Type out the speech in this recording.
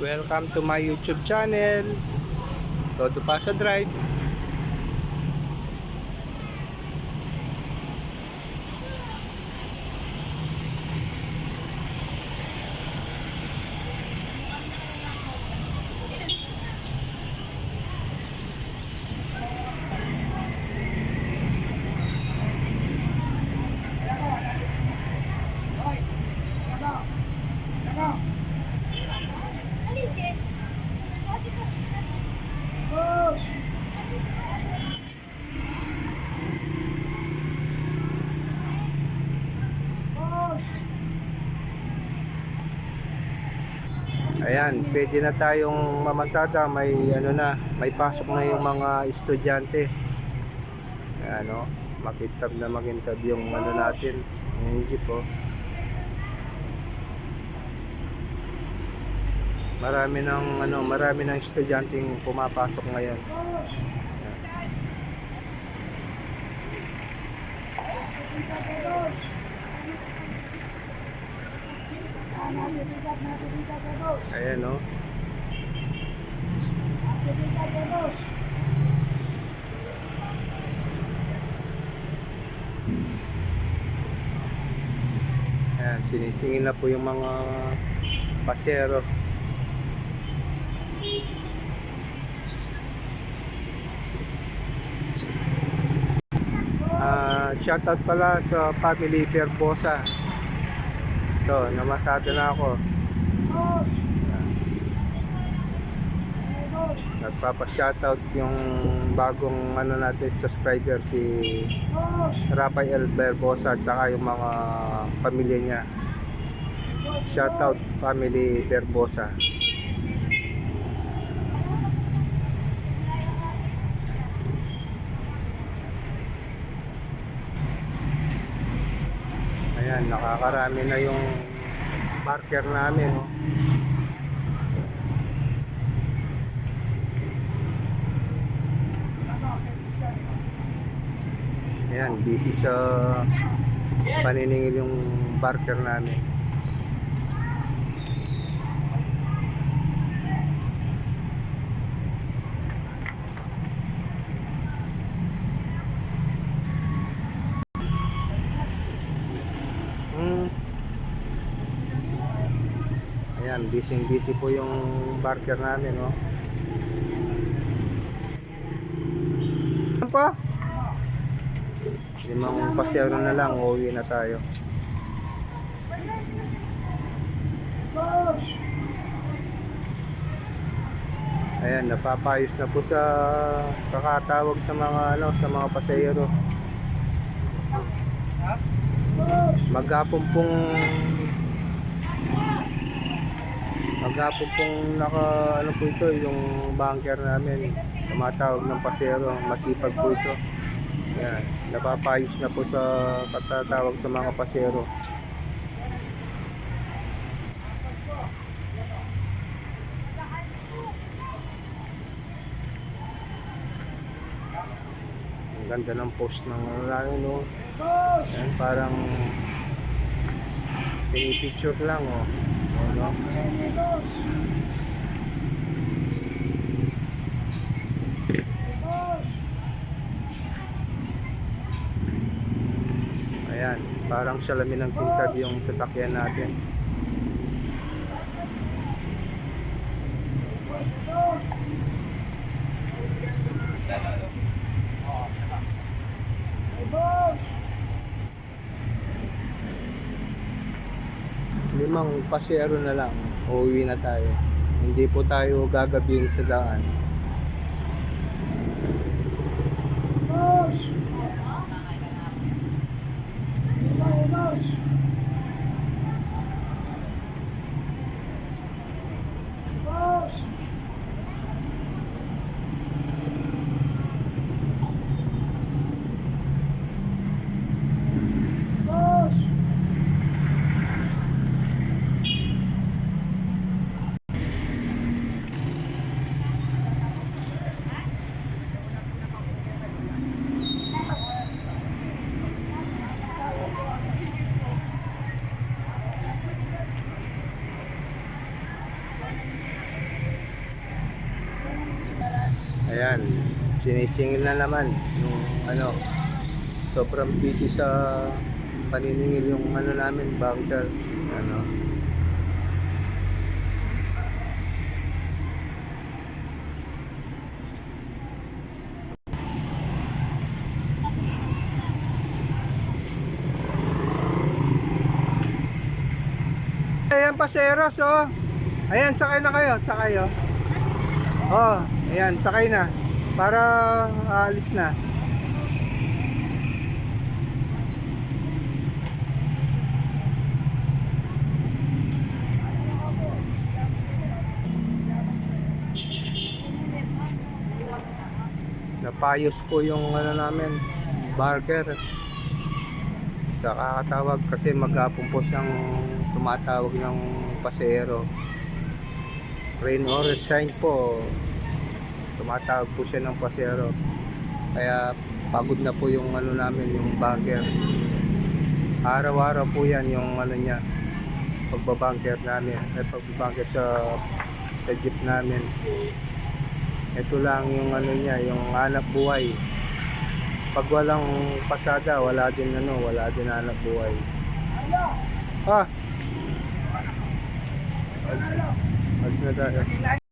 Welcome to my YouTube channel. Todo Pasa Drive. Ayan, pwede na tayong mamasada. May ano na, may pasok na yung mga estudyante. Ayan, no? Makintab na makintab yung ano natin. Yung jeep, oh. Marami ng ano, marami ng estudyanteng pumapasok ngayon. Ayan, no? Ayan, sinisingin na po yung mga pasero. Ah, shoutout pala sa family Perbosa. Ito, namasada na ako. Nagpapa-shoutout yung bagong ano natin subscriber si Rafael Berbosa at saka yung mga pamilya niya. Shoutout family Berbosa. Ayan, nakakarami na yung marker namin. Oh. Ayan, busy sa paniningil yung barker namin. Ayan, busy busy po yung barker namin, no? Ano pa? Limang pasyaro na lang, uuwi na tayo. Ayan, napapayos na po sa kakatawag sa mga ano, sa mga pasayero. Maghapon pong Maghapon pong naka ano po ito yung bunker namin. Tumatawag ng pasero masipag po ito. Yan napapayos na po sa katatawag sa mga pasero. Ang ganda ng post ng ano no? Yan parang pinipicture lang oh Ayan, parang salamin ng pintad yung sasakyan natin. Limang pasero na lang, uuwi na tayo. Hindi po tayo gagabihin sa daan. Sinisingil na naman yung ano, sobrang busy sa paniningil yung ano namin, bunker. Ano. Ayan, paseros, oh. Ayan, sakay na kayo, sakay, oh. Oh, ayan, sakay na. Para aalis na. Napayos po yung ano namin, burger. Sa kakatawag kasi maghapon po tumatawag ng pasero. Rain or shine po, tumatawag po siya ng pasero. Kaya pagod na po yung ano namin, yung bunker. Araw-araw po yan yung ano niya, pagbabunker namin, ay pagbabunker sa, sa jeep namin. Ito lang yung ano niya, yung anak buhay. Pag walang pasada, wala din ano, wala din anak buhay. Ah! Alis. Alis na tayo.